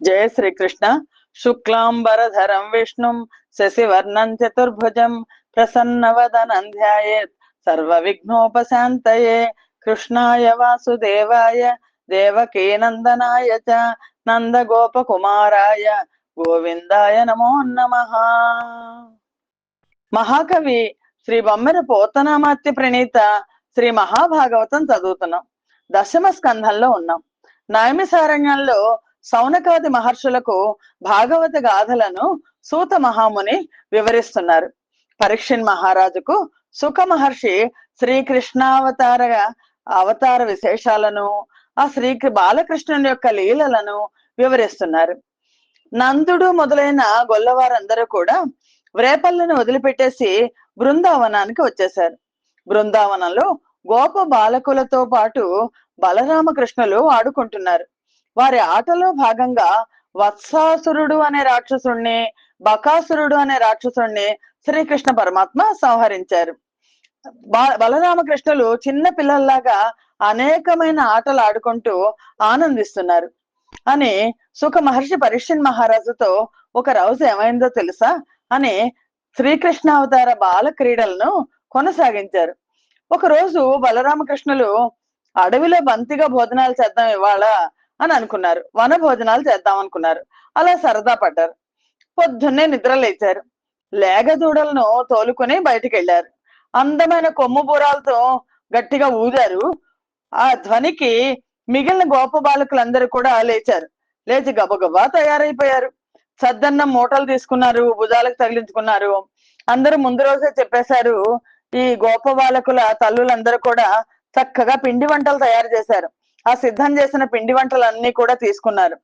జయ శ్రీకృష్ణ. శుక్లాంబరధరం విష్ణుం శశివర్ణం చతుర్భుజం ప్రసన్నవదనం ధ్యాయేత్ సర్వ విఘ్నోపశాంతయే కృష్ణాయ వాసుదేవాయ దేవకీ నందనాయ చ నందగోపకుమారాయ గోవిందాయ నమో నమ. మహాకవి శ్రీ బొమ్మెర పోతనామాత్య ప్రణీత శ్రీ మహాభాగవతం చదువుతున్నాం. దశమ స్కంధంలో ఉన్నాం. సారంగంలో సౌనకాది మహర్షులకు భాగవత గాథలను సూత మహాముని వివరిస్తున్నారు. పరీక్షణ్ మహారాజుకు సుఖ మహర్షి శ్రీకృష్ణావతార అవతార విశేషాలను ఆ శ్రీ బాలకృష్ణుని యొక్క లీలలను వివరిస్తున్నారు. నందుడు మొదలైన గొల్లవారందరూ కూడా వ్రేపల్లను వదిలిపెట్టేసి బృందావనానికి వచ్చేశారు. బృందావనంలో గోప బాలకులతో పాటు బలరామకృష్ణులు ఆడుకుంటున్నారు. వారి ఆటలో భాగంగా వత్సాసురుడు అనే రాక్షసుణ్ణి బకాసురుడు అనే రాక్షసుణ్ణి శ్రీకృష్ణ పరమాత్మ సంహరించారు. బలరామకృష్ణులు చిన్న పిల్లల్లాగా అనేకమైన ఆటలు ఆడుకుంటూ ఆనందిస్తున్నారు. అని సుఖ మహర్షి పరీక్షన్ మహారాజుతో ఒక రోజు ఏమైందో తెలుసా? అని శ్రీకృష్ణ అవతార బాల క్రీడలను కొనసాగించారు. ఒక రోజు బలరామకృష్ణులు అడవిలో బంతిగా భోజనాలు చేద్దాం ఇవాళ అని అనుకున్నారు. వన భోజనాలు చేద్దాం అనుకున్నారు. అలా సరదా పడ్డారు. పొద్దున్నే నిద్ర లేచారు. లేగదూడలను తోలుకుని తోలుకొని బయటికి వెళ్ళారు అందమైన కొమ్ము బూరాలతో గట్టిగా ఊదారు. ఆ ధ్వనికి మిగిలిన గోప బాలకులందరూ కూడా లేచారు. లేచి గబగబా తయారైపోయారు. సద్దన్నం మూటలు తీసుకున్నారు భుజాలకు తగిలించుకున్నారు. అందరూ ముందు రోజే చెప్పేశారు ఈ గోప బాలకుల తల్లులందరూ కూడా చక్కగా పిండి వంటలు తయారు చేశారు. ఆ సిద్ధం చేసిన పిండి వంటలన్నీ కూడా తీసుకున్నారు.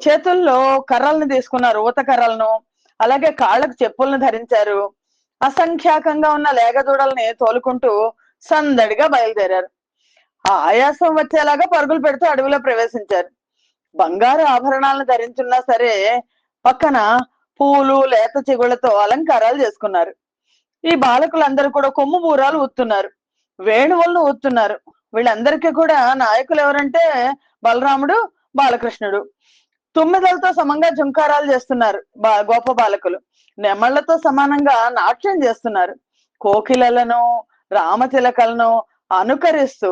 చేతుల్లో కర్రలను తీసుకున్నారు ఊత కర్రలను అలాగే కాళ్ళకు చెప్పులను ధరించారు. అసంఖ్యాకంగా ఉన్న లేగదూడల్ని తోలుకుంటూ సందడిగా బయలుదేరారు. ఆ ఆయాసం వచ్చేలాగా పరుగులు పెడుతూ అడవిలో ప్రవేశించారు. బంగారు ఆభరణాలను ధరించున్నా సరే పక్కన పూలు లేత చిగుళ్ళతో అలంకారాలు చేసుకున్నారు. ఈ బాలకులందరూ కూడా కొమ్ము బూరాలు ఊతున్నారు వేణువులను ఊతున్నారు వీళ్ళందరికీ కూడా నాయకులు ఎవరంటే బలరాముడు బాలకృష్ణుడు. తుమ్మిదలతో సమంగా జుంకారాలు చేస్తున్నారు బా గోప బాలకులు. నెమళ్ళతో సమానంగా నాట్యం చేస్తున్నారు. కోకిలలను రామతిలకలను అనుకరిస్తూ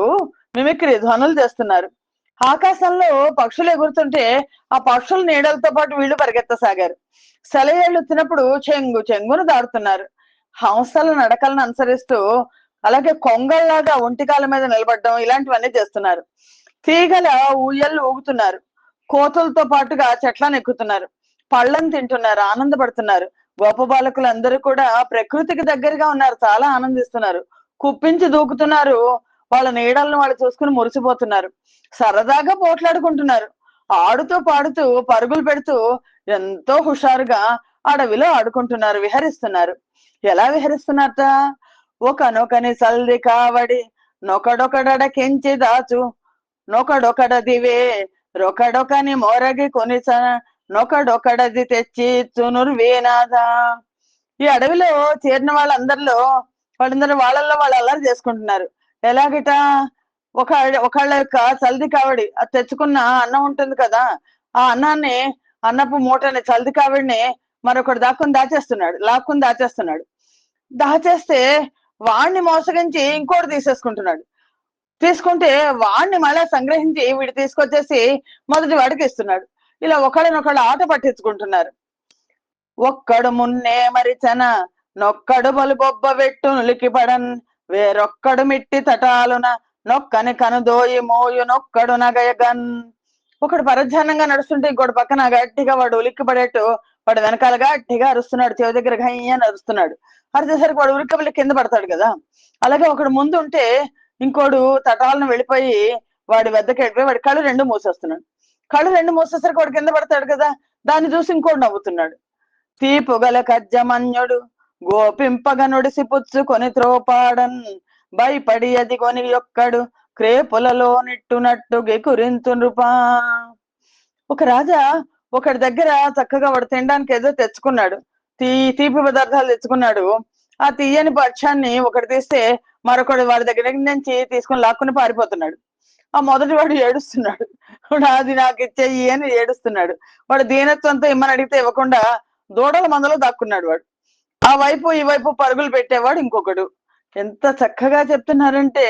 మిమిక్రీ ధ్వనులు చేస్తున్నారు. ఆకాశంలో పక్షులు ఎగురుతుంటే ఆ పక్షుల నీడలతో పాటు వీళ్ళు పరిగెత్తసాగారు. సెలయేళ్ళు తినప్పుడు చెంగు చెంగును దాడుతున్నారు హంసల నడకలను అనుసరిస్తూ అలాగే కొంగల్లాగా ఒంటికాల మీద నిలబడడం ఇలాంటివన్నీ చేస్తున్నారు. తీగల ఊయళ్ళు ఊగుతున్నారు. కోతులతో పాటుగా చెట్లను ఎక్కుతున్నారు. పళ్ళను తింటున్నారు ఆనందపడుతున్నారు. గోప బాలకులందరూ కూడా ప్రకృతికి దగ్గరగా ఉన్నారు చాలా ఆనందిస్తున్నారు. కుప్పించి దూకుతున్నారు వాళ్ళ నీడలను వాళ్ళు చూసుకుని మురిసిపోతున్నారు. సరదాగా పోట్లాడుకుంటున్నారు. ఆడుతూ పాడుతూ పరుగులు పెడుతూ ఎంతో హుషారుగా అడవిలో ఆడుకుంటున్నారు విహరిస్తున్నారు. ఎలా విహరిస్తున్నారట? ఒకనొకని సల్ది కావడి నొకడొకడ కెంచి దాచు. నొకడొకడదివే రొకడొకని మోరగి కొనిస నొకడొకడది తెచ్చి చునుర్వేనాదా ఈ అడవిలో చేరిన వాళ్ళందరిలో వాళ్ళందరూ వాళ్ళల్లో వాళ్ళు అల్లరి చేసుకుంటున్నారు. ఎలాగిట? ఒక ఒకళ్ళ యొక్క చల్ది కావడి అది తెచ్చుకున్న అన్నం ఉంటుంది కదా ఆ అన్నాన్ని అన్నపు మూటని చల్ది కావడిని మరొకడు దాక్కుని దాచేస్తున్నాడు లాక్కుని దాచేస్తున్నాడు. దాచేస్తే వాణ్ణి మోసగించి ఇంకోటి తీసేసుకుంటున్నాడు. తీసుకుంటే వాణ్ణి మళ్ళా సంగ్రహించి వీడు తీసుకొచ్చేసి మొదటి వాడికి ఇస్తున్నాడు. ఇలా ఒకళ్ళనొకళ్ళు ఆట పట్టించుకుంటున్నారు. ఒక్కడు మున్నే మరిచన నొక్కడు బొబ్బ వెట్టు నులికిపడన్ వేరొక్కడు మిట్టి తటాలున నొక్కని కనుదోయి మోయు నొక్కడు నగయగన్. ఒకడు పరధ్యానంగా నడుస్తుంటే ఇంకోటి పక్కన గట్టిగా వాడు ఉలిక్కిపడేట్టు వాడు వెనకాల గట్టిగా అరుస్తున్నాడు చెవి దగ్గర ఘయ్యని అరుస్తున్నాడు. అరిచేసరికి వాడు ఉలిక్కబిల్లి కింద పడతాడు కదా. అలాగే ఒకడు ముందు ఉంటే ఇంకోడు తటాలను వెళ్ళిపోయి వాడి వద్దకు వెళ్ళిపోయి వాడి కళ్ళు రెండు మూసేస్తున్నాడు. కళ్ళు రెండు మూసేసరికి వాడు కింద పడతాడు కదా దాన్ని చూసి ఇంకోడు నవ్వుతున్నాడు. తీపుగల కజ్జమన్యుడు గోపింపగనుడి పుచ్చుకొని త్రోపాడన్ భయపడి అది కొని యొక్కడు క్రేపులలో నిట్టునట్టు గెకురింతు నృపా ఒక రాజా ఒకడి దగ్గర చక్కగా వాడు తినడానికి ఏదో తెచ్చుకున్నాడు. తీ తీపి పదార్థాలు తెచ్చుకున్నాడు. ఆ తీయని పక్షాన్ని ఒకటి తీస్తే మరొకడు వాడి దగ్గర నుంచి తీసుకుని లాక్కుని పారిపోతున్నాడు. ఆ మొదటి వాడు ఏడుస్తున్నాడు. అది నాకు ఇచ్చేయి అని ఏడుస్తున్నాడు. వాడు దీనత్వంతో ఇమ్మని అడిగితే ఇవ్వకుండా దూడల మందలో దాక్కున్నాడు వాడు. ఆ వైపు ఈ వైపు పరుగులు పెట్టేవాడు ఇంకొకడు. ఎంత చక్కగా చెప్తున్నారంటే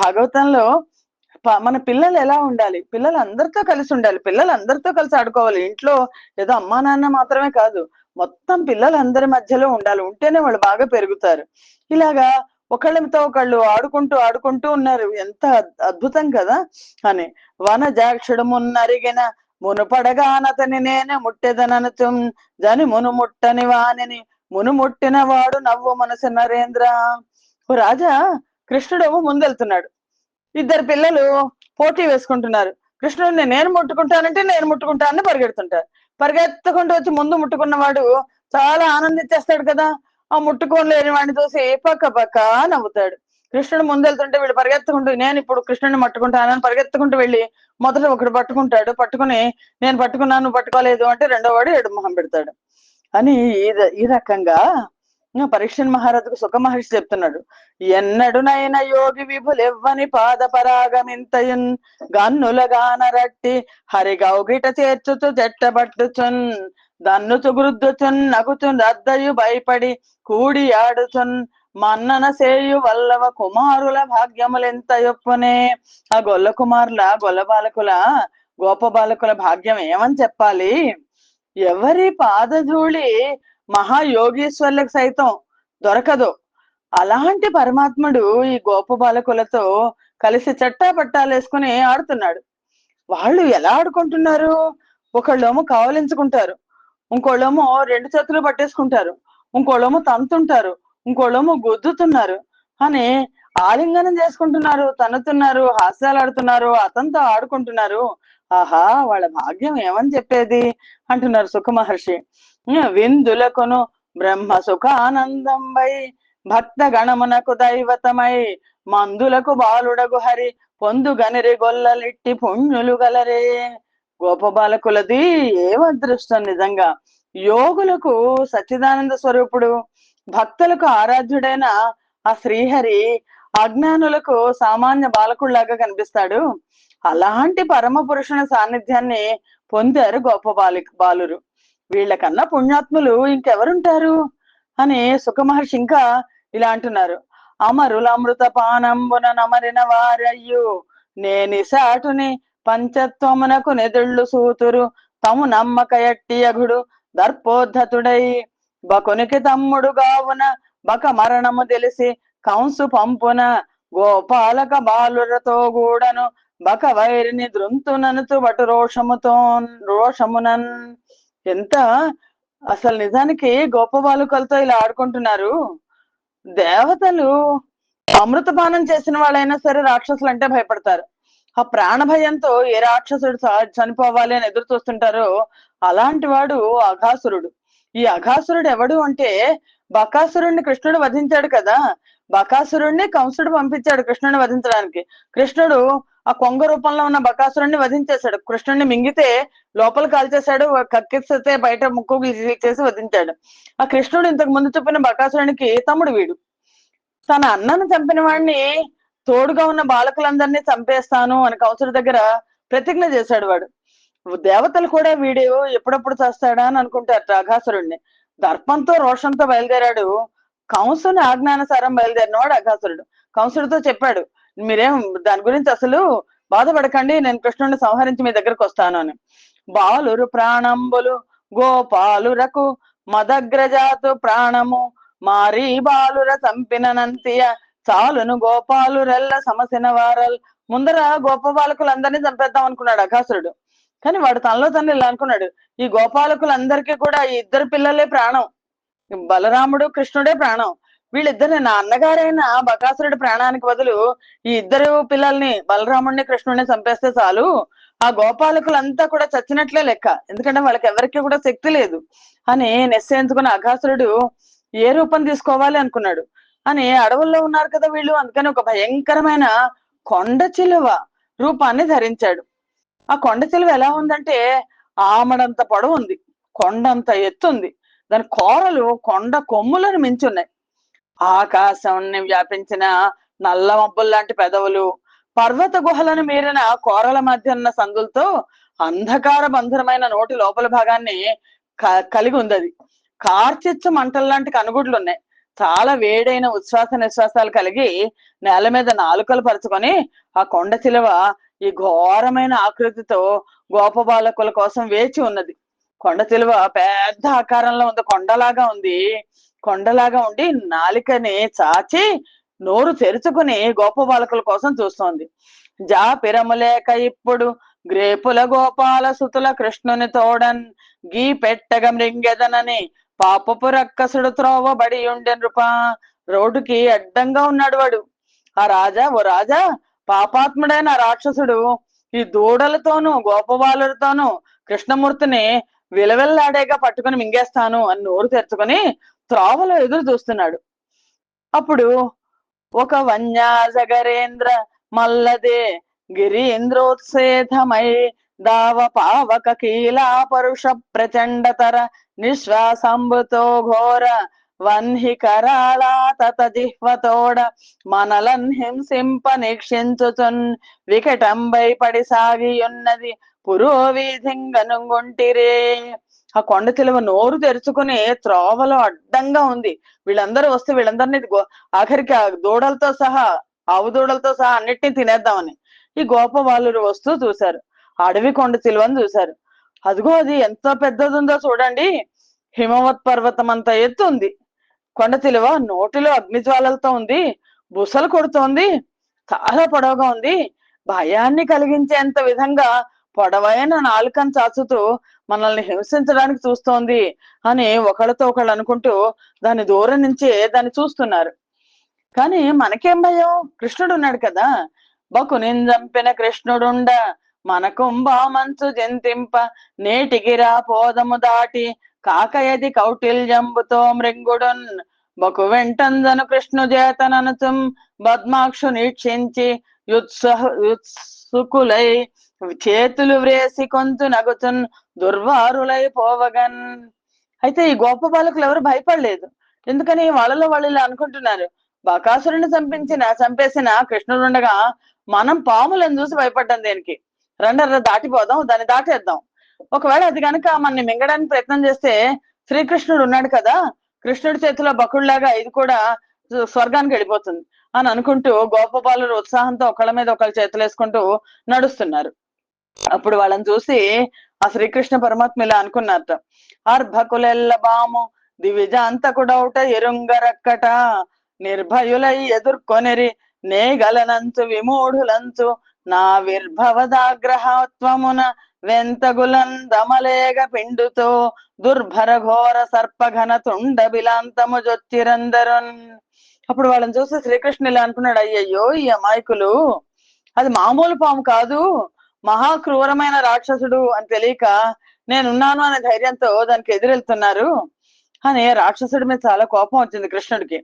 భాగవతంలో మన పిల్లలు ఎలా ఉండాలి? పిల్లలు అందరితో కలిసి ఉండాలి. పిల్లలు అందరితో కలిసి ఆడుకోవాలి. ఇంట్లో ఏదో అమ్మా నాన్న మాత్రమే కాదు. మొత్తం పిల్లలు అందరి మధ్యలో ఉండాలి. ఉంటేనే వాళ్ళు బాగా పెరుగుతారు. ఇలాగా ఒకళ్ళతో ఒకళ్ళు ఆడుకుంటూ ఆడుకుంటూ ఉన్నారు. ఎంత అద్- అద్భుతం కదా! అని. వనజాక్షుడు మున్నరిగిన మునుపడగానతని నేనే ముట్టెదనను జని మునుముట్టని వానిని మును ముట్టిన వాడు నవ్వు మనసు నరేంద్ర. ఓ రాజా కృష్ణుడేమో ముందెళ్తున్నాడు. ఇద్దరు పిల్లలు పోటీ వేసుకుంటున్నారు. కృష్ణుడిని నేను ముట్టుకుంటానంటే నేను ముట్టుకుంటానని పరిగెడుతుంటారు. పరిగెత్తకుండా వచ్చి ముందు ముట్టుకున్నవాడు చాలా ఆనందించేస్తాడు కదా. ఆ ముట్టుకోలేని వాడిని చూసి పక్క పక్క నవ్వుతాడు. కృష్ణుడు ముందెళ్తుంటే వీడు పరిగెత్తుకుంటూ నేను ఇప్పుడు కృష్ణుడిని పట్టుకుంటానని పరిగెత్తుకుంటూ వెళ్ళి మొదట ఒకడు పట్టుకుంటాడు. పట్టుకుని నేను పట్టుకున్నాను పట్టుకోలేదు అంటే రెండో వాడు ఏడు మొహం పెడతాడు. అని ఈ రకంగా పరీక్షణ్ మహారాజుకు సుఖ మహర్షి చెప్తున్నాడు. ఎన్నడునైన యోగి విభులెవ్వని పాద పరాగమింతయున్ గన్నులగానరట్టి హరి గౌగిట చేర్చుతు చెట్టబట్టుచున్ దన్నుచు గురుద్దుచున్ నగుచున్ రద్దయు భయపడి కూడి ఆడుచున్ మన్నన సేయు వల్లవ కుమారుల భాగ్యములెంత యొప్పునే ఆ గొల్ల కుమారుల గొల్ల బాలకుల గోప బాలకుల భాగ్యం ఏమని చెప్పాలి? ఎవరి పాదధూళి మహాయోగీశ్వర్లకు సైతం దొరకదు. అలాంటి పరమాత్ముడు ఈ గోప బాలకులతో కలిసి చట్టా పట్టాలు వేసుకుని ఆడుతున్నాడు. వాళ్ళు ఎలా ఆడుకుంటున్నారు? ఒకళ్ళేమో కావలించుకుంటారు ఇంకోళ్ళేమో రెండు చేతులు పట్టేసుకుంటారు. ఇంకోళ్ళేమో తంతుంటారు. ఇంకోళ్ళేమో గుద్దుతున్నారు. అని ఆలింగనం చేసుకుంటున్నారు తనుతున్నారు హాస్యాలు ఆడుతున్నారు అతనితో ఆడుకుంటున్నారు. ఆహా వాళ్ళ భాగ్యం ఏమని చెప్పేది? అంటున్నారు సుఖ మహర్షి విందులకును బ్రహ్మ సుఖానందం వై భక్త గణమునకు దైవతమై మందులకు బాలుడగు హరి పొందు గనిరి గొల్లలిట్టి పుణ్యులు గలరే. గోప బాలకులది ఏం అదృష్టం నిజంగా? యోగులకు సచ్చిదానంద స్వరూపుడు భక్తులకు ఆరాధ్యుడైన ఆ శ్రీహరి అజ్ఞానులకు సామాన్య బాలకుల్లాగా కనిపిస్తాడు. అలాంటి పరమ పురుషుని సాన్నిధ్యాన్ని పొందారు గొప్ప బాలి బాలురు. వీళ్ళకన్నా పుణ్యాత్ములు ఇంకెవరుంటారు? అని సుఖమహర్షి ఇంకా ఇలా అంటున్నారు. అమరుల అమృత పానంబున నమరిన వారయ్యు నేని సాటుని పంచత్వమునకు నెదుళ్ళు సూతురు తము నమ్మక ఎట్టి అగుడు దర్పోద్ధతుడై. బకునికి తమ్ముడు గావున బక మరణము తెలిసి కంసు పంపున గోపాలక బాలురతో గూడను బక వైరిని దృంతుననుతు బటు రోషముతో రోషమునన్. ఎంత? అసలు నిజానికి గొప్ప బాలుకలతో ఇలా ఆడుకుంటున్నారు. దేవతలు అమృతపానం చేసిన వాళ్ళైనా సరే రాక్షసులు అంటే భయపడతారు. ఆ ప్రాణ భయంతో ఏ రాక్షసుడు చనిపోవాలి అని ఎదురు చూస్తుంటారో అలాంటి వాడు అఘాసురుడు. ఈ అఘాసురుడు ఎవడు అంటే బకాసురుణ్ణి కృష్ణుడు వధించాడు కదా. బకాసురుడిని కంసుడు పంపించాడు కృష్ణుడిని వధించడానికి. కృష్ణుడు ఆ కొంగ రూపంలో ఉన్న బకాసురుడిని వధించేశాడు. కృష్ణుడిని మింగితే లోపల కాల్చేశాడు కక్కిస్తే బయట ముక్కు చేసి వధించాడు. ఆ కృష్ణుడు ఇంతకు ముందు చెప్పిన బకాసురునికి తమ్ముడు వీడు. తన అన్నను చంపిన వాడిని తోడుగా ఉన్న బాలకులందరినీ చంపేస్తాను అని కంసుడి దగ్గర ప్రతిజ్ఞ చేశాడు వాడు. దేవతలు కూడా వీడు ఎప్పుడప్పుడు చేస్తాడా అని అనుకుంటారు అఘాసురుణ్ణి. దర్పంతో రోషంతో బయలుదేరాడు. కంసుని ఆజ్ఞానుసారం బయలుదేరినవాడు అఘాసురుడు. కంసుడితో చెప్పాడు మీరేం దాని గురించి అసలు బాధపడకండి నేను కృష్ణుడిని సంహరించి మీ దగ్గరకు వస్తాను అని. బాలురు ప్రాణంబులు గోపాలురకు మదగ్రజాతు ప్రాణము. మారీ బాలుర చంపిననంతియ చాలును గోపాలురెల్ల సమసిన వారల్. ముందర గోప బాలకులందరినీ చంపేద్దాం అనుకున్నాడు అఘాసురుడు. కానీ వాడు తనలో తను ఇలా అనుకున్నాడు. ఈ గోపాలకులందరికీ కూడా ఈ ఇద్దరు పిల్లలే ప్రాణం. బలరాముడు కృష్ణుడే ప్రాణం. వీళ్ళిద్దరిని నా అన్నగారైన బకాసురుడి ప్రాణానికి బదులు ఈ ఇద్దరు పిల్లల్ని బలరాముడిని కృష్ణుడిని చంపేస్తే చాలు. ఆ గోపాలకులంతా కూడా చచ్చినట్లే లెక్క. ఎందుకంటే వాళ్ళకి ఎవరికి కూడా శక్తి లేదు. అని నిశ్చయించుకున్న అఘాసురుడు ఏ రూపం తీసుకోవాలి అనుకున్నాడు. అని అడవుల్లో ఉన్నారు కదా వీళ్ళు. అందుకని ఒక భయంకరమైన కొండ చిలువ రూపాన్ని ధరించాడు. ఆ కొండ చిలువ ఎలా ఉందంటే ఆమడంత పొడవు ఉంది కొండంత ఎత్తు ఉంది దాని కూరలు కొండ కొమ్ములను మించున్నాయి. ఆకాశాన్ని వ్యాపించిన నల్ల మబ్బులు లాంటి పెదవులు పర్వత గుహలను మీరిన కోరల మధ్య ఉన్న సందులతో అంధకార బంధురమైన నోటి లోపల భాగాన్ని కలిగి ఉంది అది కార్చిచ్చు మంటల లాంటి కనుగుడ్లు ఉన్నాయి. చాలా వేడైన ఉచ్ఛ్వాస నిశ్వాసాలు కలిగి నేల మీద నాలుకలు పరుచుకొని ఆ కొండ చిలువ ఈ ఘోరమైన ఆకృతితో గోపబాలకుల కోసం వేచి ఉన్నది. కొండ చిలువ పెద్ద ఆకారంలో ఉంది కొండలాగా ఉంది. కొండలాగా ఉండి నాలికని చాచి నోరు తెరుచుకుని గోపబాలకుల కోసం చూస్తోంది. జాపిరములేక ఇప్పుడు గ్రేపుల గోపాల సుతుల కృష్ణుని తోడన్ గీ పెట్టగ మృంగెదనని పాపపు రక్కసుడు త్రోవబడి ఉండే నృప రోడ్డుకి అడ్డంగా ఉన్నాడు వాడు. ఆ రాజా ఓ రాజా పాపాత్ముడైన రాక్షసుడు ఈ దూడలతోనూ గోపబాలుడితోనూ కృష్ణమూర్తిని విలవిల్లాడేగా పట్టుకుని మింగేస్తాను అని నోరు తెరుచుకొని త్రోవలో ఎదురు చూస్తున్నాడు. అప్పుడు ఒక వన్యాజగరేంద్ర మల్లదే గిరీంద్రోత్సేధమై దావ పావక కీలా పరుష ప్రచండతర నిశ్వాసంబుతో ఘోర వన్హి కరాళా తత జిహ్వతోడ మనలన్ హింసింప నిక్షించుచున్ వికటంబై పడి సాగియున్నది పురోవీధింగనుంగుంటిరే. ఆ కొండ చిలువ నోరు తెరుచుకుని త్రోవలో అడ్డంగా ఉంది. వీళ్ళందరూ వస్తే వీళ్ళందరినీ ఆఖరికి ఆ దూడలతో సహా ఆవు దూడలతో సహా అన్నిటినీ తినేద్దామని. ఈ గోపవాలు వస్తూ చూశారు. అడవి కొండ చిలువని చూశారు. అదిగో అది ఎంత పెద్దది ఉందో చూడండి. హిమవత్ పర్వతం అంత ఎత్తు ఉంది. కొండ చిలువ నోటిలో అగ్నిజ్వాలలతో ఉంది. బుసలు కొడుతోంది. చాలా పొడవుగా ఉంది. భయాన్ని కలిగించేంత విధంగా పొడవైన నాలుకను చాచుతూ మనల్ని హింసించడానికి చూస్తోంది అని ఒకళ్ళతో ఒకళ్ళు అనుకుంటూ దాని దూరం నుంచే దాన్ని చూస్తున్నారు. కానీ మనకేం భయం? కృష్ణుడు ఉన్నాడు కదా. బకునిన్ చంపిన కృష్ణుడుండ మన కుంభమంచు జంతింప నేటిగిరా పోదము దాటి కాకయది కౌటిల్యంబుతో మృంగుడున్. బకు వెంటందను కృష్ణు చేతననుచుం బద్మాక్షు నీక్షించి యుత్సహ యుత్సుకులై చేతులు వ్రేసి కొంతు నగుతున్ దుర్వారులై పోవగన్. అయితే ఈ గోప బాలకులు ఎవరు భయపడలేదు. ఎందుకని వాళ్ళలో వాళ్ళు ఇలా అనుకుంటున్నారు? బకాసురుని చంపించిన చంపేసిన కృష్ణుడు ఉండగా మనం పాములను చూసి భయపడ్డాం దేనికి? రెండర్ర దాటిపోదాం దాన్ని దాటేద్దాం. ఒకవేళ అది కనుక మనని మింగడానికి ప్రయత్నం చేస్తే శ్రీకృష్ణుడు ఉన్నాడు కదా? కృష్ణుడి చేతిలో బకుళ్ళాగా ఇది కూడా స్వర్గానికి వెళ్ళిపోతుంది. అని అనుకుంటూ గోపబాలు ఉత్సాహంతో ఒకళ్ళ మీద ఒకళ్ళ చేతులు వేసుకుంటూ నడుస్తున్నారు. అప్పుడు వాళ్ళని చూసి ఆ శ్రీకృష్ణ పరమాత్మ ఇలా అనుకున్నారట. అర్భకులెల్ల బాము దివిజాంతకుడౌట ఎరుంగరక్కట. నిర్భయులై ఎదుర్కొనిరి నేగలనంచు విమూఢులంచు నా విర్భవదాగ్రహత్వమున వెంతగులన్ దమలేగ పిండుతో దుర్భర ఘోర సర్పఘన తుండ బిలాంతము జొచ్చిరందరున్ అప్పుడు వాళ్ళని చూసి శ్రీకృష్ణుడు ఇలా అనుకున్నాడు అయ్యయ్యో ఈ అమాయకులు. అది మామూలు పాము కాదు. మహా క్రూరమైన రాక్షసుడు అని తెలియక నేనున్నాను అనే ధైర్యంతో దానికి ఎదురెళ్తున్నారు. అని రాక్షసుడి మీద చాలా కోపం వచ్చింది కృష్ణుడికి.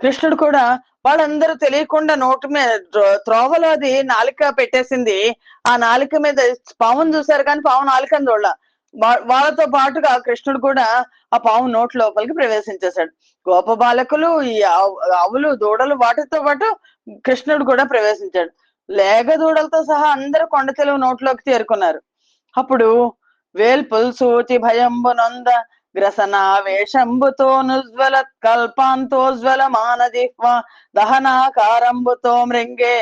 కృష్ణుడు కూడా వాళ్ళందరూ తెలియకుండా నోటు మీద త్రోవలో అది నాలిక పెట్టేసింది. ఆ నాలిక మీద పావును చూశారు కానీ పావు నాలికని చూడాల. వాళ్ళతో పాటుగా కృష్ణుడు కూడా ఆ పాము నోటి లోపలికి ప్రవేశించేశాడు. గోప బాలకులు ఈ ఆవు- ఆవులు దూడలు వాటితో పాటు కృష్ణుడు కూడా ప్రవేశించాడు. లేగదూడలతో సహా అందరూ కొండ తెలుగు నోట్లోకి చేరుకున్నారు అప్పుడు వేల్పుల్ సూచి భయంబు నొంద గ్రసనావేశంబుతో నుజ్వల కల్పాంతోజ్వల మానజిహ్వ దహనాకారంబుతో మృంగే.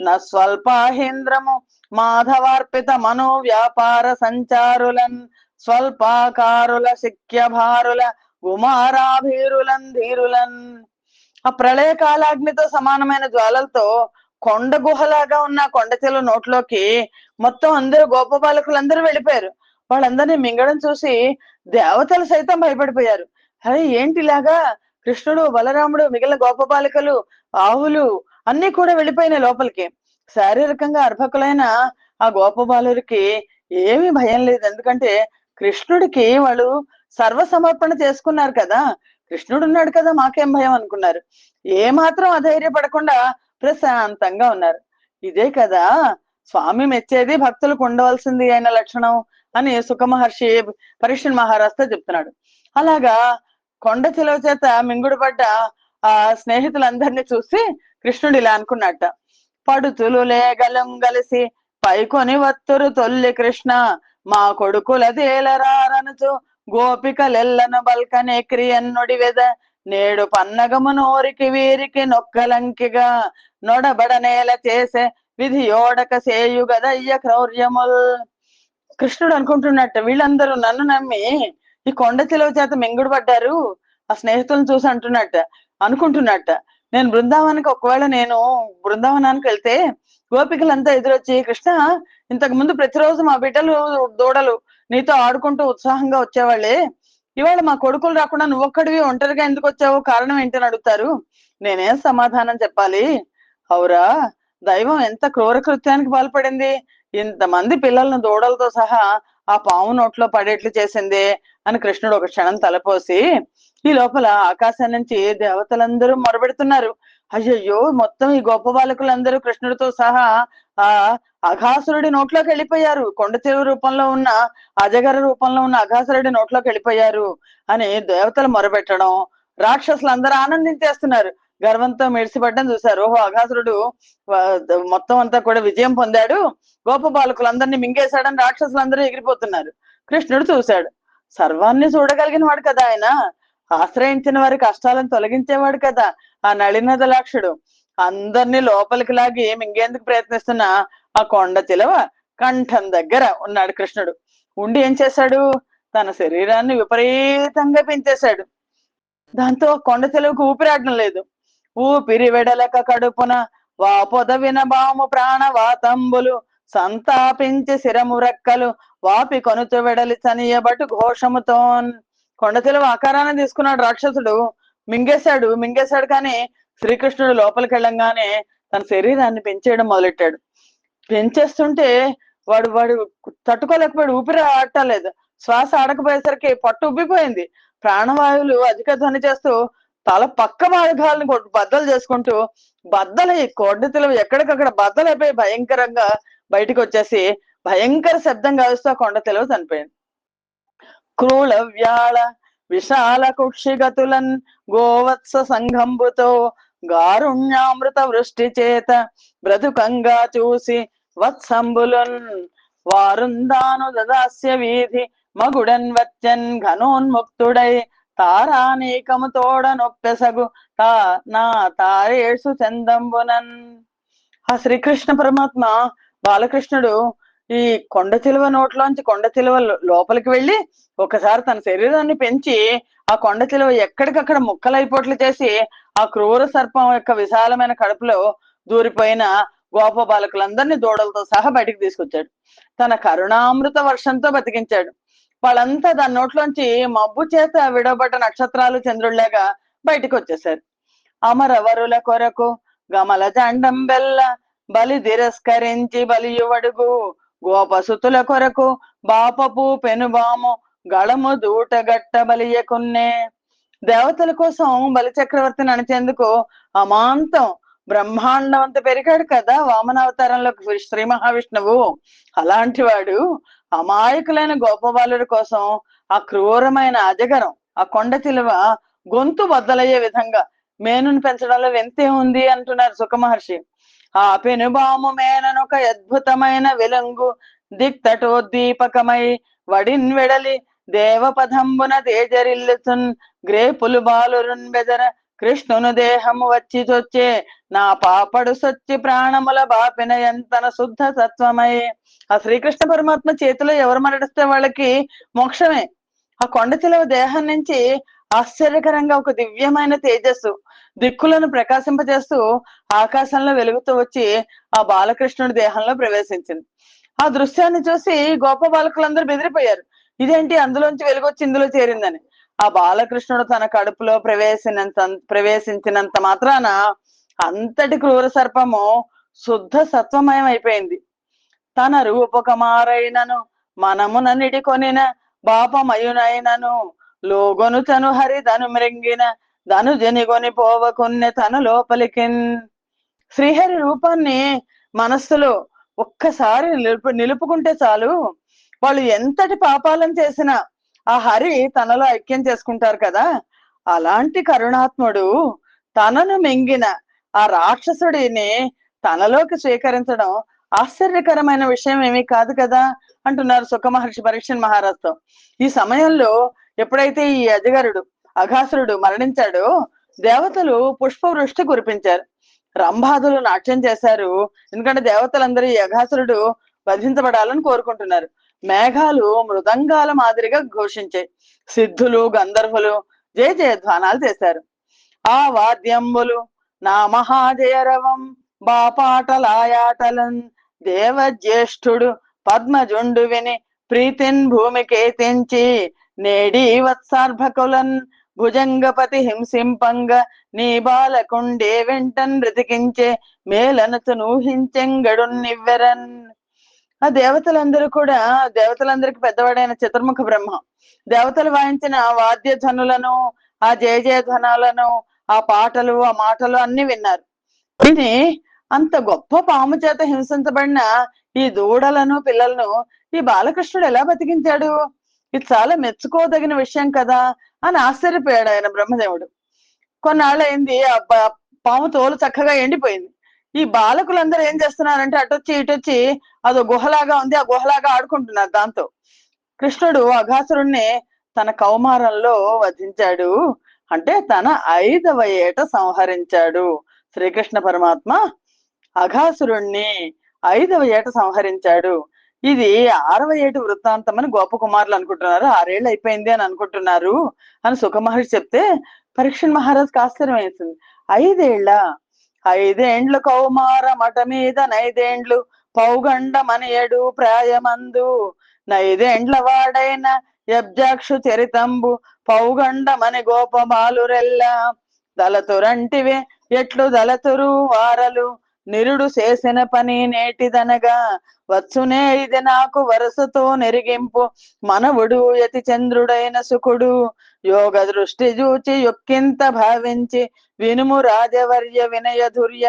న స్వల్పాహేంద్రము మాధవార్పిత మనో వ్యాపార సంచారులన్ స్వల్పాకారుల శిక్యభారుల గుమారాభీరులన్ ధీరులన్ ఆ ప్రళయ కాలాగ్నితో సమానమైన జ్వాలలతో కొండ గుహలాగా ఉన్న కొండ చెలు నోట్లోకి మొత్తం అందరూ గోప బాలకులందరూ వెళ్ళిపోయారు. వాళ్ళందరినీ మింగడం చూసి దేవతలు సైతం భయపడిపోయారు. అరే ఏంటి ఇలాగా? కృష్ణుడు బలరాముడు మిగిలిన గోప బాలికలు ఆవులు అన్ని కూడా వెళ్ళిపోయినాయి లోపలికి. శారీరకంగా అర్భకులైన ఆ గోప బాలురికి ఏమీ భయం లేదు. ఎందుకంటే కృష్ణుడికి వాళ్ళు సర్వ సమర్పణ చేసుకున్నారు కదా. కృష్ణుడు ఉన్నాడు కదా మాకేం భయం అనుకున్నారు. ఏ మాత్రం అధైర్యపడకుండా ప్రశాంతంగా ఉన్నారు. ఇదే కదా స్వామి మెచ్చేది భక్తులకు ఉండవలసింది అయిన లక్షణం అని సుఖ మహర్షి పరిశ్రమ మహారాజ్తో చెప్తున్నాడు. అలాగా కొండ చిలువ చేత మింగుడు పడ్డ ఆ స్నేహితులందరినీ చూసి కృష్ణుడు ఇలా అనుకున్నట్ట. పడుతులు లేగలం గలిసి పైకొని వత్తురు తొల్లి కృష్ణ మా కొడుకుల దేలరారనుచు గోపికలెల్లను బల్కనే క్రియన్నుడి వెద నేడు పన్నగము నోరికి వీరికి నొక్కలంకిగా నొడబడ నేల చేసే విధి ఓడక సేయుగదయ్య క్రౌర్యముల్. కృష్ణుడు అనుకుంటున్నట్టు వీళ్ళందరూ నన్ను నమ్మి ఈ కొండ చెలవు చేత మింగుడు పడ్డారు. ఆ స్నేహితులను చూసి అంటున్నట్ట అనుకుంటున్నట్ట. నేను బృందావనానికి ఒకవేళ నేను బృందావనానికి వెళ్తే గోపికలంతా ఎదురొచ్చి కృష్ణ ఇంతకు ముందు ప్రతిరోజు మా బిడ్డలు దూడలు నీతో ఆడుకుంటూ ఉత్సాహంగా వచ్చేవాళ్ళే. ఇవాళ మా కొడుకులు రాకుండా నువ్వొక్కడివి ఒంటరిగా ఎందుకు వచ్చావు? కారణం ఏంటని అడుగుతారు. నేనేం సమాధానం చెప్పాలి? అవురా దైవం ఎంత క్రూర కృత్యానికి పాల్పడింది. ఇంతమంది పిల్లలను దూడలతో సహా ఆ పాము నోట్లో పడేట్లు చేసింది అని కృష్ణుడు ఒక క్షణం తలపోసి ఈ లోపల ఆకాశం నుంచి దేవతలందరూ మొరబెడుతున్నారు. అయ్యయ్యో మొత్తం ఈ గొప్ప బాలకులందరూ కృష్ణుడితో సహా ఆ అఘాసురుడి నోట్లోకి వెళ్ళిపోయారు. కొండ చెరువు రూపంలో ఉన్న అజగర రూపంలో ఉన్న అఘాసురుడి నోట్లోకి వెళ్ళిపోయారు అని దేవతలు మొరబెట్టడం. రాక్షసులు అందరూ ఆనందించేస్తున్నారు. గర్వంతో మెడిసిపడ్డం చూశారు. ఓహో అఘాసురుడు మొత్తం అంతా కూడా విజయం పొందాడు. గోప బాలకులందరినీ మింగేశాడని రాక్షసులందరూ ఎగిరిపోతున్నారు. కృష్ణుడు చూశాడు. సర్వాన్ని చూడగలిగిన వాడు కదా ఆయన. ఆశ్రయించిన వారి కష్టాలను తొలగించేవాడు కదా ఆ నళినదలాక్షుడు అందరినీ లోపలికి లాగి మింగేందుకు ప్రయత్నిస్తున్న ఆ కొండ చిలవ కంఠం దగ్గర ఉన్నాడు కృష్ణుడు. ఉండి ఏం చేశాడు? తన శరీరాన్ని విపరీతంగా పెంచేశాడు. దాంతో కొండ చిలువకు ఊపిరాడడం లేదు. ఊపిరి వెడలక కడుపున వాపొద వినబాము ప్రాణ వాతంబులు సంతాపించి శిరము రెక్కలు వాపి కొనుతు వెడలి చనియబటు ఘోషముతో కొండ తెలివి ఆకారాన్ని తీసుకున్నాడు రాక్షసుడు. మింగేశాడు మింగేశాడు కానీ శ్రీకృష్ణుడు లోపలికి వెళ్ళంగానే తన శరీరాన్ని పెంచేయడం మొదలెట్టాడు. పెంచేస్తుంటే వాడు వాడు తట్టుకోలేకపోయాడు ఊపిరి ఆడటలేదు. శ్వాస ఆడకపోయేసరికి పట్టు ఉబ్బిపోయింది. ప్రాణవాయువులు అధిక ధ్వని చేస్తూ తల పక్క భాగాలను బద్దలు చేసుకుంటూ బద్దలై కొండతిలో ఎక్కడికక్కడ బద్దలైపోయి భయంకరంగా బయటికి వచ్చేసి భయంకర శబ్దం కావిస్తూ ఆ కొండ తెలివి చనిపోయింది. క్రూళ వ్యాళ విశాల కుక్షిగతులన్ గోవత్స సంఘంబుతో గారుణ్యామృత వృష్టి చేత బ్రతుకంగా చూసి వత్సంబులున్ వారుందాను దదాస్య వీధి మగుడన్ వచ్చన్ ఘనోన్ముక్తుడై తారానేకము తోడ నొప్పెసగు తా నా తారేసు చందంబునన్. ఆ శ్రీకృష్ణ పరమాత్మ బాలకృష్ణుడు ఈ కొండ చిలువ నోట్లోంచి కొండ చిలువ లోపలికి వెళ్ళి ఒకసారి తన శరీరాన్ని పెంచి ఆ కొండ చిలువ ఎక్కడికక్కడ ముక్కలైపోట్లు చేసి ఆ క్రూర సర్పం యొక్క విశాలమైన కడుపులో దూరిపోయిన గోప బాలకులందరినీ దూడలతో సహా బయటికి తీసుకొచ్చాడు. తన కరుణామృత వర్షంతో బతికించాడు. వాళ్ళంతా దాని నోట్లోంచి మబ్బు చేత విడవబడ్డ నక్షత్రాలు చంద్రుళ్ళాగా బయటికి వచ్చేసారు అమరవరుల కొరకు గమల జండం బెల్ల బలి తిరస్కరించి బలియువడుగు గోపసుతుల కొరకు బాపపు పెనుబాము గళము దూటగట్ట బలియకున్నే దేవతల కోసం బలి చక్రవర్తిని అణిచేందుకు అమాంతం బ్రహ్మాండం అంత పెరిగాడు కదా వామనావతారంలో శ్రీ మహావిష్ణువు. అలాంటి వాడు అమాయకులైన గోపబాలుడి కోసం ఆ క్రూరమైన అజగరం ఆ కొండ చిలువ గొంతు బద్దలయ్యే విధంగా మేనుని పెంచడంలో వింతే ఉంది అంటున్నారు సుఖ మహర్షి. ఆ పెనుబాము మేననొక అద్భుతమైన విలంగు దిక్తటో దీపకమై వడిన్ వెడలి దేవపదంబున తేజరిల్లుతున్ గ్రేపులు బాలురున్ బెదర కృష్ణును దేహము వచ్చి చొచ్చే నా పాపడు సొచ్చి ప్రాణముల బాపిన ఎంతన శుద్ధ తత్వమై. ఆ శ్రీకృష్ణ పరమాత్మ చేతిలో ఎవరు మరణిస్తే వాళ్ళకి మోక్షమే. ఆ కొండ చిలవ దేహం నుంచి ఆశ్చర్యకరంగా ఒక దివ్యమైన తేజస్సు దిక్కులను ప్రకాశింపజేస్తూ ఆకాశంలో వెలుగుతూ వచ్చి ఆ బాలకృష్ణుడి దేహంలో ప్రవేశించింది. ఆ దృశ్యాన్ని చూసి గోప బాలకులందరూ బెదిరిపోయారు. ఇదేంటి అందులోంచి వెలుగొచ్చి ఇందులో చేరిందని? ఆ బాలకృష్ణుడు తన కడుపులో ప్రవేశినంత ప్రవేశించినంత మాత్రాన అంతటి క్రూర సర్పము శుద్ధ సత్వమయం అయిపోయింది. తన రూపకమారైనను మనమున కొనిన బాపమయునైనను లోగొను తను హరి తను మృంగిన ధను జనిగొని పోవకున్నె తను లోపలికి. శ్రీహరి రూపాన్ని మనస్సులో ఒక్కసారి నిలుపు నిలుపుకుంటే చాలు. వాళ్ళు ఎంతటి పాపాలను చేసినా ఆ హరి తనలో ఐక్యం చేసుకుంటారు కదా? అలాంటి కరుణాత్ముడు తనను మింగిన ఆ రాక్షసుడిని తనలోకి స్వీకరించడం ఆశ్చర్యకరమైన విషయం ఏమీ కాదు కదా? అంటున్నారు సుఖ మహర్షి పరీక్షణ్ మహారాజ్తో. ఈ సమయంలో ఎప్పుడైతే ఈ అజగరుడు అఘాసురుడు మరణించాడో దేవతలు పుష్పవృష్టి కురిపించారు. రంభాదులు నాట్యం చేశారు. ఎందుకంటే దేవతలందరూ ఈ అఘాసురుడు వధించబడాలని కోరుకుంటున్నారు. మేఘాలు మృదంగాల మాదిరిగా ఘోషించాయి. సిద్ధులు గంధర్వులు జయ జయధ్వానాలు చేశారు. ఆ వాద్యంబులు నా మహాజయరవం బాపాటలాయాటలన్ దేవజ్యేష్ఠుడు పద్మజుండు విని ప్రీతిన్ భూమికే తెంచి నేడి వత్సార్భకులన్ భుజంగపతి హింసింపంగ నీ బాలకుండే వెంటన్ బ్రతికించే మేలనతు నూహించెంగడున్నివ్వెరన్ ఆ దేవతలందరూ కూడా దేవతలందరికి పెద్దవాడైన చతుర్ముఖ బ్రహ్మ. దేవతలు వాయించిన వాద్య ధ్వనులను ఆ జయ జయ ధ్వనాలను ఆ పాటలు ఆ మాటలు అన్ని విన్నారు. విని అంత గొప్ప పాము చేత హింసించబడిన ఈ దూడలను పిల్లలను ఈ బాలకృష్ణుడు ఎలా బతికించాడు? ఇది చాలా మెచ్చుకోదగిన విషయం కదా అని ఆశ్చర్యపోయాడు ఆయన బ్రహ్మదేవుడు. కొన్నాళ్ళైంది ఆ పాము తోలు చక్కగా ఎండిపోయింది. ఈ బాలకులందరూ ఏం చేస్తున్నారంటే అటొచ్చి ఇటొచ్చి అదో గుహలాగా ఉంది ఆ గుహలాగా ఆడుకుంటున్నారు దాంతో. కృష్ణుడు అఘాసురుణ్ణి తన కౌమారంలో వధించాడు. అంటే తన ఐదవ ఏట సంహరించాడు. శ్రీకృష్ణ పరమాత్మ అఘాసురుణ్ణి ఐదవ ఏట సంహరించాడు. ఇది ఆరవ ఏటి వృత్తాంతం అని గోపకుమారులు అనుకుంటున్నారు. ఆరేళ్ళు అయిపోయింది అని అనుకుంటున్నారు. అని సుఖ మహర్షి చెప్తే పరీక్షణ్ మహారాజ్ ఆశ్చర్యం వేసింది. ఐదేళ్ళ ఐదేండ్లు కౌమార మఠ మీద నైదేండ్లు పౌగండమనియడు ప్రాయమందు. నైదేండ్ల వాడైన యబ్జాక్షు చరితంబు పౌగండమని గోపబాలురెల్ల. దళతురంటివే ఎట్లు దళతురు వారలు నిరుడు చేసిన పని నేటిదనగా. వచ్చునే ఇది నాకు వరుసతో నెరిగింపు. మనవుడు యతి చంద్రుడైన సుఖుడు యోగ దృష్టి చూచి యుక్కింత భావించి వినుము రాజవర్య వినయధుర్య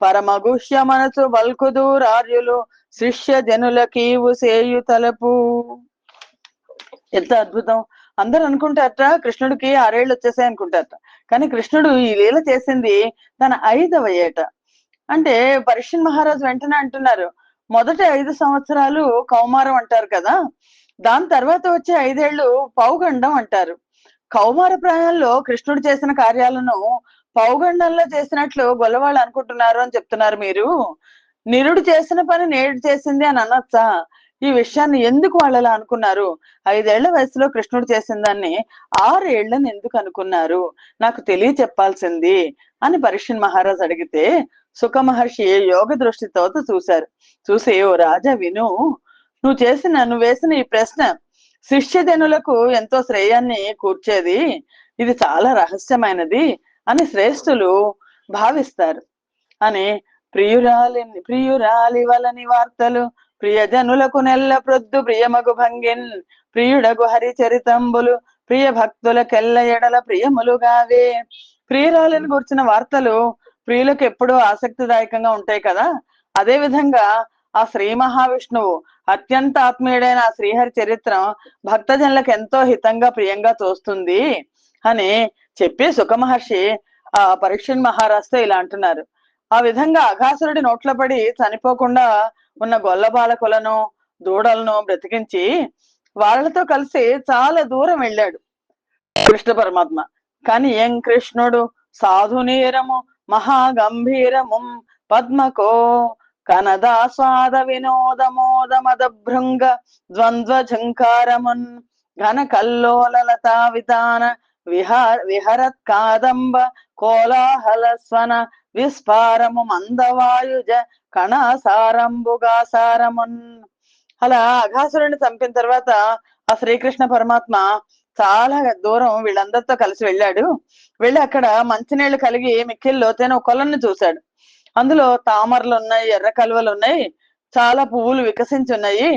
పరమగుహ్య మనసు బల్కుదూరార్యులు శిష్య జనులకీవు సేయు తలపు ఎంత అద్భుతం అందరూ అనుకుంటారట కృష్ణుడికి ఆరేళ్ళు వచ్చేసాయి అనుకుంటారట. కానీ కృష్ణుడు ఈ లీల చేసింది తన ఐదవ ఏట. అంటే పరిషన్ మహారాజు వెంటనే అంటున్నారు మొదటి ఐదు సంవత్సరాలు కౌమారం అంటారు కదా దాని తర్వాత వచ్చే ఐదేళ్ళు పౌగండం అంటారు. కౌమార ప్రాయంలో కృష్ణుడు చేసిన కార్యాలను పౌగండంలో చేసినట్లు గొల్లవాళ్ళు అనుకుంటున్నారు అని చెప్తున్నారు మీరు. నిరుడు చేసిన పని నేడు చేసింది అని అనొచ్చా? ఈ విషయాన్ని ఎందుకు వాళ్ళు అలా అనుకున్నారు? ఐదేళ్ళ వయసులో కృష్ణుడు చేసిన దాన్ని ఆరేళ్ళను ఎందుకు అనుకున్నారు? నాకు తెలియ చెప్పాల్సింది అని పరీక్షణ్ మహారాజ్ అడిగితే సుఖ మహర్షి యోగ దృష్టితో చూశారు. చూసి ఓ రాజా విను నువ్వు చేసిన నువ్వు వేసిన ఈ ప్రశ్న శిష్యజనులకు ఎంతో శ్రేయాన్ని కూర్చేది. ఇది చాలా రహస్యమైనది అని శ్రేష్ఠులు భావిస్తారు. అని ప్రియురాలి ప్రియురాలి వలని వార్తలు ప్రియజనులకు నెల్ల ప్రొద్దు ప్రియమగు భంగిన్ ప్రియుడగు హరిచరితంబులు ప్రియ ప్రియ భక్తులకెల్ల ఎడల ప్రియములుగావే ప్రియురాలిని గురించిన వార్తలు ప్రియులకు ఎప్పుడూ ఆసక్తిదాయకంగా ఉంటాయి కదా. అదే విధంగా ఆ శ్రీ మహావిష్ణువు అత్యంత ఆత్మీయుడైన శ్రీహరి చరిత్ర భక్తజనులకు ఎంతో హితంగా ప్రియంగా తోస్తుంది అని చెప్పి సుఖమహర్షి ఆ పరీక్షణ్ మహారాజుతో ఇలా అంటున్నారు. ఆ విధంగా అఘాసురుడి నోట్లో పడి చనిపోకుండా ఉన్న గొల్ల బాలకులను దూడలను బ్రతికించి వాళ్ళతో కలిసి చాలా దూరం వెళ్ళాడు కృష్ణ పరమాత్మ. కానీ ఏం కృష్ణుడు? సాధునీరము మహాగంభీరము పద్మకో కనదాస్వాద వినోదమోద మద భృంగ ద్వంద్వ ఝంకారమున్ ఘన కల్లోలతా వితాన విహార విహరత్ కాదంబ కోలాహల స్వన విస్ఫారము మందవాయుజ కణాసారంబుగా సారమున్ అలా అఘాసురుని చంపిన తర్వాత ఆ శ్రీకృష్ణ పరమాత్మ చాలా దూరం వీళ్ళందరితో కలిసి వెళ్ళాడు. వెళ్ళి అక్కడ మంచినీళ్ళు కలిగి మిక్కిలి లోతైన కొలను చూశాడు. అందులో తామరలు ఉన్నాయి ఎర్ర కలువలు ఉన్నాయి చాలా పువ్వులు వికసించి ఉన్నాయి.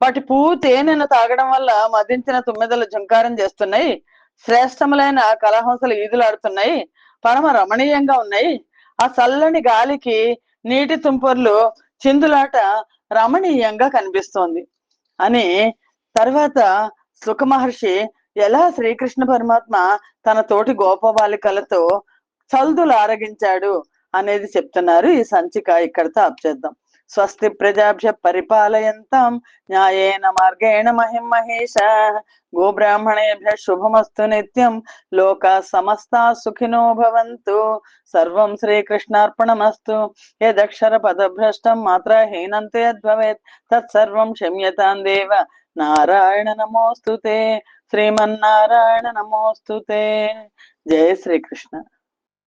వాటి పువ్వు తేనెను తాగడం వల్ల మదించిన తుమ్మెదలు జంకారం చేస్తున్నాయి. శ్రేష్టములైన కలహంసలు ఈదులాడుతున్నాయి. పరమ రమణీయంగా ఉన్నాయి. ఆ చల్లని గాలికి నీటి తుంపర్లు చిందులాట రమణీయంగా కనిపిస్తోంది. అని తర్వాత సుఖ మహర్షి ఎలా శ్రీకృష్ణ పరమాత్మ తన తోటి గోపబాలికలతో చల్దులు ఆరగించాడు అనేది చెప్తున్నారు. ఈ సంచిక ఇక్కడతో ఆప్ చేద్దాం. స్వస్తి ప్రజాభ్య పరిపాలయంతం. న్యాయేన మార్గేణ మహిం మహేష గోబ్రాహ్మణేభ్య శుభమస్తు నిత్యం. లోక సమస్తా సుఖినో భవంతు. సర్వం శ్రీకృష్ణార్పణమస్తు. యదక్షర పదభ్రష్టం మాత్ర హీనంతే యద్భవేత్ తత్సర్వం క్షమ్యతాం దేవ. నారాయణ నమోస్తుతే. శ్రీమన్నారాయణ నమోస్తుతే. జయ శ్రీకృష్ణ.